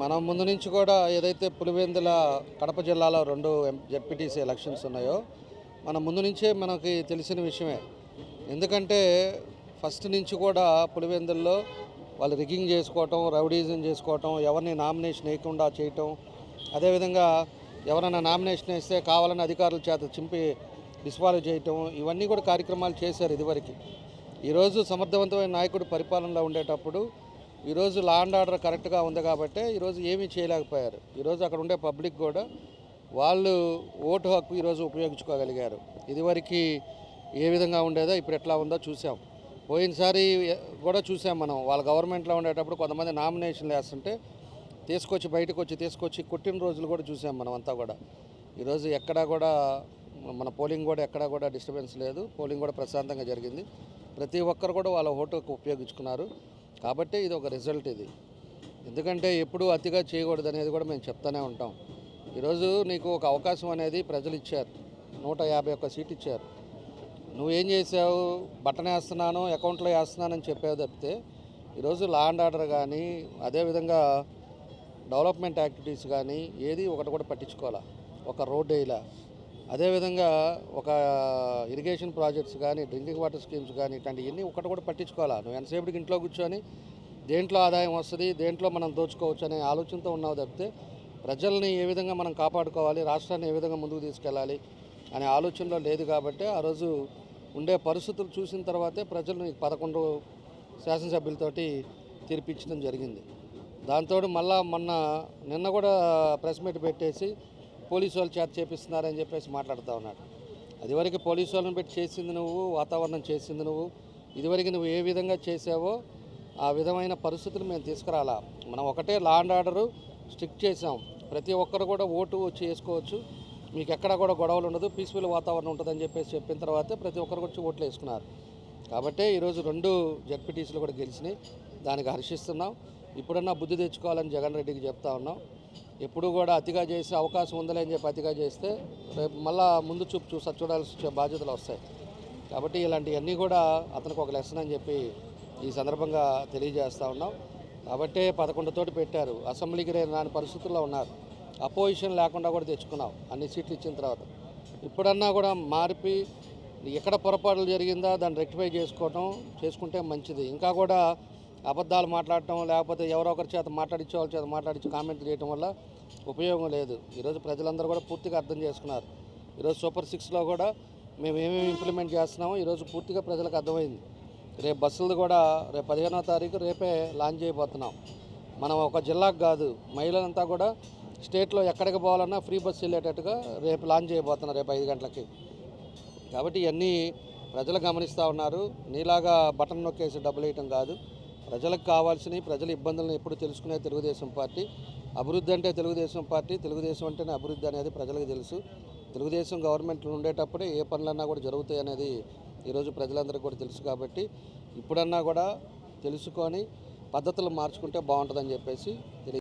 మనం ముందు నుంచి కూడా ఏదైతే పులివెందుల కడప జిల్లాలో రెండు జెడ్పీటీసీ ఎలక్షన్స్ ఉన్నాయో మన ముందు నుంచే మనకి తెలిసిన విషయమే. ఎందుకంటే ఫస్ట్ నుంచి కూడా పులివెందుల్లో వాళ్ళు రిగ్గింగ్ చేసుకోవటం రౌడీజం చేసుకోవటం ఎవరిని నామినేషన్ వేయకుండా చేయటం అదేవిధంగా ఎవరైనా నామినేషన్ వేస్తే కావాలని అధికారుల చేత చింపి డిస్వాల్వ్ చేయటం ఇవన్నీ కూడా కార్యక్రమాలు చేశారు ఇదివరకు. ఈరోజు సమర్థవంతమైన నాయకుడు పరిపాలనలో ఉండేటప్పుడు ఈరోజు లా అండ్ ఆర్డర్ కరెక్ట్గా ఉంది కాబట్టి ఈరోజు ఏమీ చేయలేకపోయారు. ఈరోజు అక్కడ ఉండే పబ్లిక్ కూడా వాళ్ళు ఓటు హక్కు ఈరోజు ఉపయోగించుకోగలిగారు. ఇదివరకు ఏ విధంగా ఉండేదో ఇప్పుడు ఎట్లా ఉందో చూసాం. పోయినసారి కూడా చూసాం మనం. వాళ్ళ గవర్నమెంట్లో ఉండేటప్పుడు కొంతమంది నామినేషన్లు వేస్తుంటే తీసుకొచ్చి బయటకు వచ్చి తీసుకొచ్చి కొట్టిన రోజులు కూడా చూసాం మనం అంతా కూడా. ఈరోజు ఎక్కడా కూడా మన పోలింగ్ కూడా ఎక్కడా కూడా డిస్టర్బెన్స్ లేదు. పోలింగ్ కూడా ప్రశాంతంగా జరిగింది. ప్రతి ఒక్కరు కూడా వాళ్ళ ఓటు హక్కు ఉపయోగించుకున్నారు. కాబట్టి ఇది ఒక రిజల్ట్ ఇది. ఎందుకంటే ఎప్పుడు అతిగా చేయకూడదు అనేది కూడా మేము చెప్తానే ఉంటాం. ఈరోజు నీకు ఒక అవకాశం అనేది ప్రజలు ఇచ్చారు. నూట యాభై ఒక్క సీట్ ఇచ్చారు. నువ్వేం చేసావు? బటన్ వేస్తున్నాను అకౌంట్లో వేస్తున్నానని చెప్పావు తప్పితే ఈరోజు లా అండ్ ఆర్డర్ కానీ అదేవిధంగా డెవలప్మెంట్ యాక్టివిటీస్ కానీ ఏది ఒకటి కూడా పట్టించుకోవాలా? ఒక రోడ్ వేయలా? అదేవిధంగా ఒక ఇరిగేషన్ ప్రాజెక్ట్స్ కానీ డ్రింకింగ్ వాటర్ స్కీమ్స్ కానీ ఇట్లాంటివన్నీ ఒకటి కూడా పట్టించుకోవాలా? నువ్వు ఎంతసేపటికి ఇంట్లో కూర్చొని దేంట్లో ఆదాయం వస్తుంది దేంట్లో మనం దోచుకోవచ్చు అనే ఆలోచనతో ఉన్నావు తప్పితే ప్రజల్ని ఏ విధంగా మనం కాపాడుకోవాలి రాష్ట్రాన్ని ఏ విధంగా ముందుకు తీసుకెళ్ళాలి అనే ఆలోచనలో లేదు కాబట్టి ఆ రోజు ఉండే పరిస్థితులు చూసిన తర్వాతే ప్రజలు నీకు పదకొండు శాసనసభ్యులతోటి తీర్పిచ్చడం జరిగింది. దాంతో మళ్ళా మొన్న నిన్న కూడా ప్రెస్ మీట్ పెట్టేసి పోలీసు వాళ్ళు చేత చేపిస్తున్నారని చెప్పేసి మాట్లాడుతూ ఉన్నాడు. అదివరకు పోలీసు వాళ్ళని పెట్టి చేసింది నువ్వు వాతావరణం చేసింది నువ్వు ఇదివరకు నువ్వు ఏ విధంగా చేసావో ఆ విధమైన పరిస్థితులు మేము తీసుకురాలా. మనం ఒకటే లా అండ్ ఆర్డరు స్ట్రిక్ట్ చేసాం ప్రతి ఒక్కరు కూడా ఓటు వచ్చి వేసుకోవచ్చు. మీకు ఎక్కడ కూడా గొడవలు ఉండదు పీస్ఫుల్ వాతావరణం ఉంటుందని చెప్పేసి చెప్పిన తర్వాత ప్రతి ఒక్కరు వచ్చి ఓట్లు వేసుకున్నారు. కాబట్టి ఈరోజు రెండు జడ్పీటీసీలు కూడా గెలిచినాయి. దానికి హర్షిస్తున్నాం. ఇప్పుడన్నా బుద్ధి తెచ్చుకోవాలని జగన్ రెడ్డికి చెప్తా ఉన్నాం. ఎప్పుడు కూడా అతిగా చేసే అవకాశం ఉందలే అని చెప్పి అతిగా చేస్తే రేపు మళ్ళా ముందు చూపు చూసా చూడాల్సి వచ్చే బాధ్యతలు వస్తాయి. కాబట్టి ఇలాంటివన్నీ కూడా అతనికి ఒక లెసన్ అని చెప్పి ఈ సందర్భంగా తెలియజేస్తూ ఉన్నాం. కాబట్టే పదకొండుతోటి పెట్టారు. అసెంబ్లీకి రే- రాని పరిస్థితుల్లో ఉన్నారు. అపోజిషన్ లేకుండా కూడా తెచ్చుకున్నాం. అన్ని సీట్లు ఇచ్చిన తర్వాత. ఇప్పుడన్నా కూడా మార్పి ఎక్కడ పొరపాట్లు జరిగిందా దాన్ని రెక్టిఫై చేసుకోవటం చేసుకుంటే మంచిది. ఇంకా కూడా అబద్ధాలు మాట్లాడటం లేకపోతే ఎవరో ఒకరి చేత మాట్లాడించే వాళ్ళ చేత మాట్లాడించి కామెంట్ చేయడం వల్ల ఉపయోగం లేదు. ఈరోజు ప్రజలందరూ కూడా పూర్తిగా అర్థం చేసుకున్నారు. ఈరోజు సూపర్ సిక్స్లో కూడా మేము ఏమేమి ఇంప్లిమెంట్ చేస్తున్నామో ఈరోజు పూర్తిగా ప్రజలకు అర్థమైంది. రేపు బస్సులు కూడా రేపు పదిహేనో తారీఖు రేపే లాంచ్ చేయబోతున్నాం. మనం ఒక జిల్లాకు కాదు మహిళలంతా కూడా స్టేట్లో ఎక్కడికి పోవాలన్నా ఫ్రీ బస్సు వెళ్ళేటట్టుగా రేపు లాంచ్ చేయబోతున్నాం రేపు ఐదు గంటలకి. కాబట్టి ఇవన్నీ ప్రజలు గమనిస్తూ ఉన్నారు. నీలాగా బటన్ నొక్కేసి డబ్బులు వేయటం కాదు. ప్రజలకు కావాల్సినవి ప్రజల ఇబ్బందులను ఎప్పుడు తెలుసుకునే తెలుగుదేశం పార్టీ. అభివృద్ధి అంటే తెలుగుదేశం పార్టీ. తెలుగుదేశం అంటేనే అభివృద్ధి అనేది ప్రజలకు తెలుసు. తెలుగుదేశం గవర్నమెంట్లో ఉండేటప్పుడే ఏ పనులన్నా కూడా జరుగుతాయి అనేది ఈరోజు ప్రజలందరికీ కూడా తెలుసు కాబట్టి ఇప్పుడన్నా కూడా తెలుసుకొని పద్ధతులు మార్చుకుంటే బాగుంటుందని చెప్పేసి తెలియ